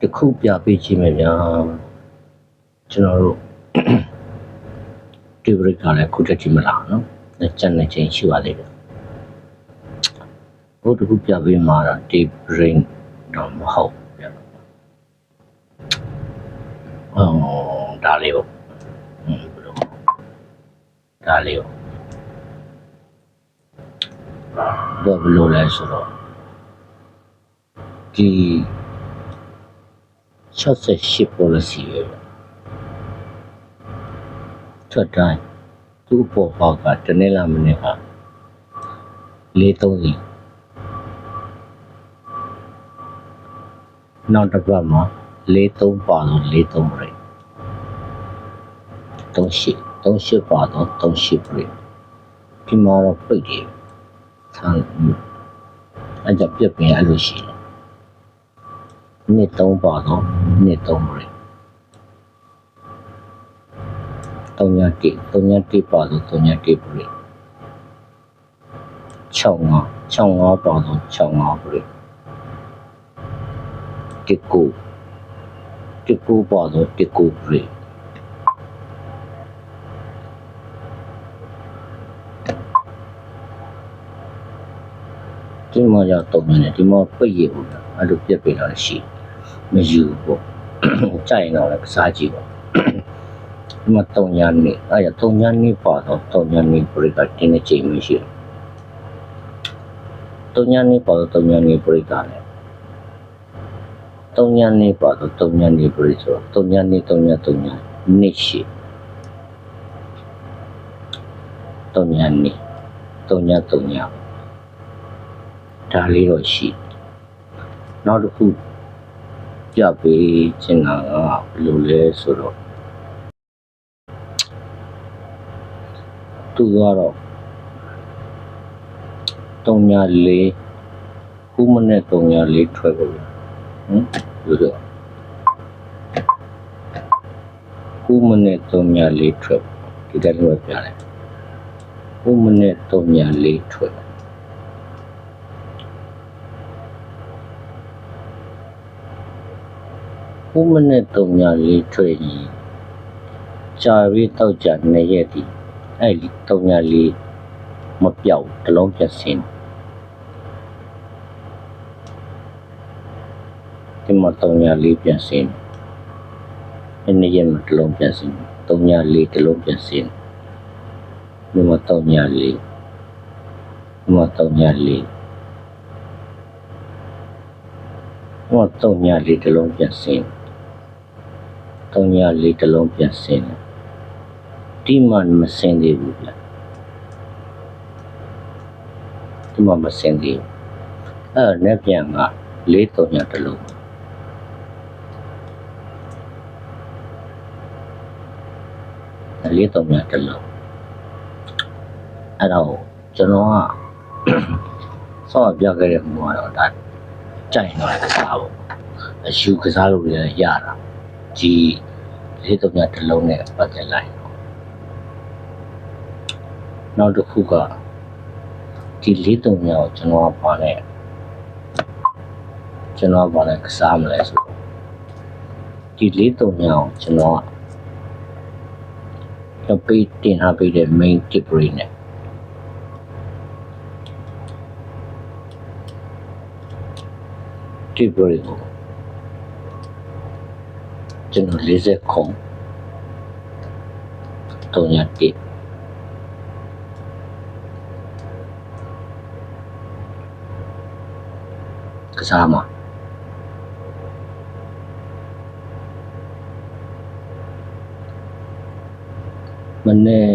တစ်ခုပြပေးခြင်းပဲဗျာကျွန်တော်တို့ဒီဘရိတ်ကလည်းခုတက်ကြည့်မလားနော်လက်ချက်နဲ့ချင်းရှိပါသေးတယ်ဘုတစ်ခုပြပေးမှာတော့ဒီဘရိတ်တော့မဟုတ်ဗျာအော်ဒါလေးပေါ့ဟွန်းဘယ်လိုဒါလေးပေါ့တော့ဘယ်လိုလဲဆိုတော့ဒီ 68 policy ပဲဗျထွက်တိုင်းသူ့ပေါ်ပေါက်ကတနေ့လာမနေ့က430နောက်တစ်ပတ်မှာ43ပါတော့43 break 38 38ပါတော့38 break ဒီမှာတော့ပိတ်တယ်ဆန်းအဲ့ကြပြက်ပင်အဲ့လိုရှိတယ် နှစ်3ပါတော့နှစ်3 break တုံညာတိတုံညာတိပါတော့တုံညာတိပရိ65 65ပါတော့65ပရိတိကူတိကူပါတော့တိကူပရိဒီမှာရောက်တော့မယ်ဒီမှာပိတ်ရဘူးလားအဲ့လိုပြက်ပြလာရှိ မယူဘူးကြိုက်ရင်တော့လည်းကစားကြည့်ပါဒီမှာတုံညာနေအဲ့ရတုံညာနေပါတော့တုံညာနေပရိကတင်းနေချိန်မရှိဘူးတုံညာနေပါတော့တုံညာနေပရိကလည်းတုံညာနေပါတော့တုံညာနေပရိဆိုတော့တုံညာနေတုံညာတုံညာနေရှိတုံညာနေတုံညာတုံညာဒါလေးတော့ရှိနောက်တစ်ခု ပြပေးချင်တာကဘယ်လိုလဲဆိုတော့သူကတော့တုံညာလေးခုမနဲ့တုံညာလေးထွက်ကုန်ဟမ်ဒီလိုခုမနဲ့တုံညာလေးထွက်ဒီတိုင်းလိုပြတယ်ခုမနဲ့တုံညာလေးထွက် ခုမနဲ့တုံညာလေးထွက်ရင်ကြာပြီးတော့ကြာနေရက်ဒီအဲ့ဒီတုံညာလေးမပြောက်တစ်လုံးပြတ်စင်းဒီမှာတုံညာလေးပြတ်စင်းဒီနေ့ရက်မှာတစ်လုံးပြတ်စင်းတုံညာလေးတစ်လုံးပြတ်စင်းဒီမှာတုံညာလေးဒီမှာတုံညာလေးဒီမှာတုံညာလေးတစ်လုံးပြတ်စင်း တုံညာလေးတစ်လုံးပြတ်စင်းဒီမှမစင်သေးဘူးဗျဒီမှမစင်သေးဘူးအဲ့ဒါနဲ့ပြန်ကလေးတုံညာတစ်လုံးအဲ့လေးတုံညာတစ်လုံးအဲ့တော့ကျွန်တော်ကဆော့ပြခဲ့တဲ့ဟိုကတော့ဒါကြိုင်တော့ကစားပေါ့အရှူကစားလို့လည်းရတာ ဒီလေးတုံညာတစ်လုံးနဲ့ပတ်သက်လိုက်နောက်တစ်ခုကဒီလေးတုံညာကိုကျွန်တော်ကပါနဲ့ကျွန်တော်ကပါနဲ့ကစားမလဲဆိုတော့ဒီလေးတုံညာကိုကျွန်တော်ကပေးတင်ထားပေးတဲ့ main tip ရင်းနဲ့တစ်ပရိကို ကျွန်တော်40ခုတုံညာတစ်ကစားမှာမနေ့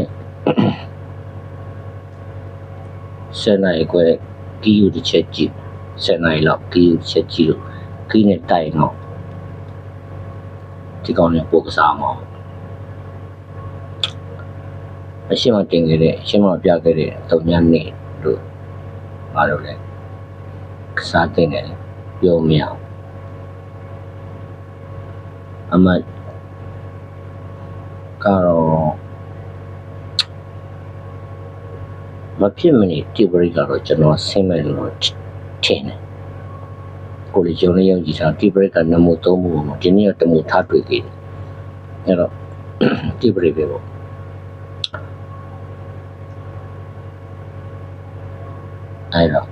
ဆယ်နိုင်ခွဲကီယူတ ဒီကောင်နဲ့ပို့ကစားမှာအရှိမတင်ခဲ့တဲ့အရှိမပြခဲ့တဲ့တုံညာနေလို့မလုပ်လဲကစားတဲ့တယ်ပြောမရအောင်အမတ်ကတော့မဖြစ်မနေတိပရိကတော့ကျွန်တော်ဆင်းမယ်လို့တော့ထင်တယ် ကိုယ်လေးယုံနေယုံကြည်တာတိပရိကနမှုသုံးမှုပေါ့ဒီနေ့ကတမှုထားတွေ့သေးတယ်အဲ့တော့တိပရိပဲပေါ့အဲ့တော့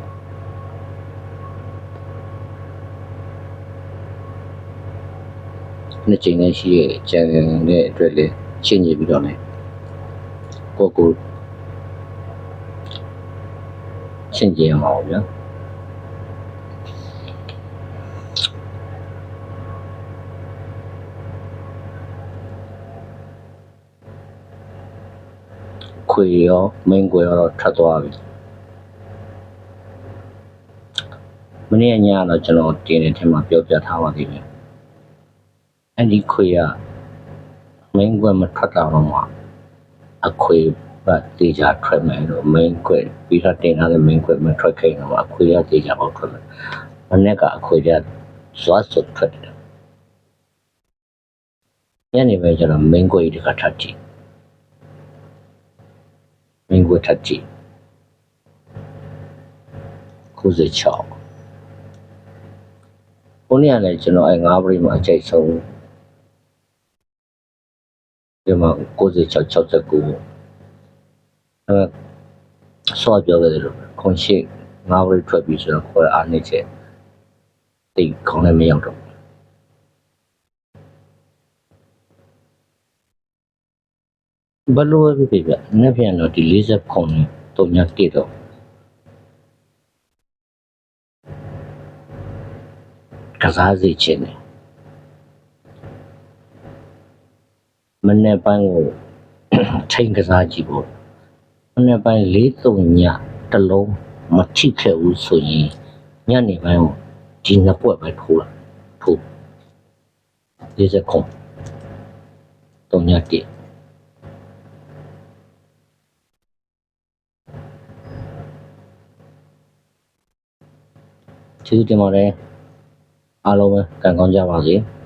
နှစ်ချိန်နဲ့ရှိရဲ့ကြံတဲ့အတွက်လေရှင်းနေပြီးတော့လေကိုကိုရှင်းကြရမှာပေါ့ဗျာ ခွေရောမင်းကွယ်ရောတော့ထွက်သွားပြီမနေ့ညတော့ကျွန်တော်တင်းတဲ့ထဲမှာပြောပြထားပါသေးတယ်အဲ့ဒီခွေကမင်းကွယ်မထွက်တာတော့မှအခွေပါတေချာထွက်မယ်လို့မင်းကွယ်ပြီးတော့တင်ထားတဲ့မင်းကွယ်မထွက်ခင်တော့အခွေရတေချာပေါက်ထွက်မယ်မနေ့ကအခွေရဇွားစွတ်ထွက်တယ်ညနေပဲကျတော့မင်းကွယ်ဒီကထပ်ကြည့် မင်းကိုထပ်ကြည့်96ခုနေ့ကလည်းကျွန်တော်အဲ၅ပရိမှာအကျိတ်ဆုံးဒီမှာ96 69အဲဆော့ပြောခဲ့တယ်လို့ခွန်ရှိ၅ပရိထွက်ပြီးဆိုတော့ခေါ်အားနေချက်တိတ်ခေါင်းလည်းမရောက်တော့ ဘလို့ပဲဖြစ်ဖြစ်ပြနေ့ပြန်တော့ဒီ40ခုနဲ့တုံညာတိတော့ကစားစီခြင်းတယ်မနေ့ပိုင်းကိုထိန်ကစားကြည့်ဖို့မနေ့ပိုင်း၄တုံညာတစ်လုံးမထိခဲ့ဘူးဆိုရင်ညနေပိုင်းကိုဒီနှစ်ပွက်ပဲထိုးလာထိုး40ခုတုံညာတိ ကျေးဇူးတင်ပါတယ်အားလုံးပဲကံကောင်းကြပါစေ။